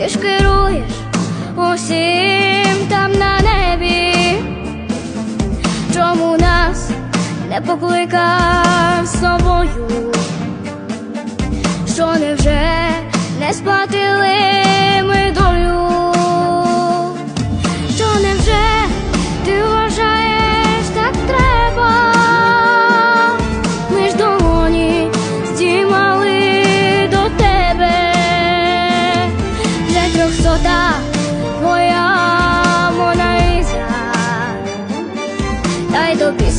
ти ж керуєш усім там на небі, чому нас не покликав з собою? Що невже не спати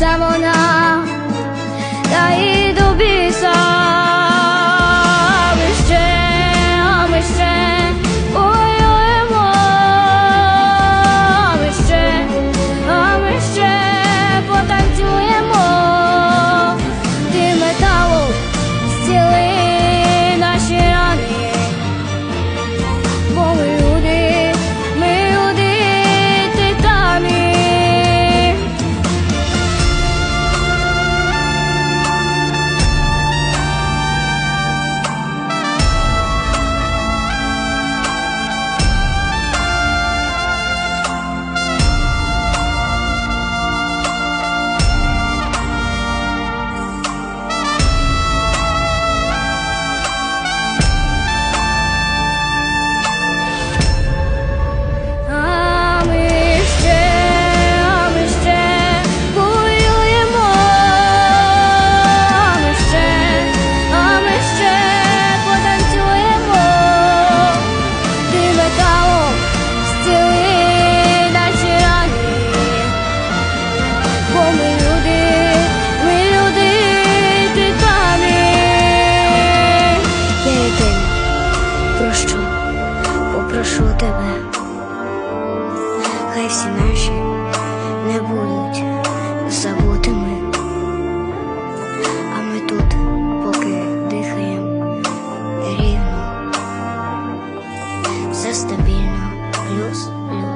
someone. прошу тебе, хай всі наші не будуть забутими, а ми тут поки дихаємо рівно, все стабільно, плюс плюс.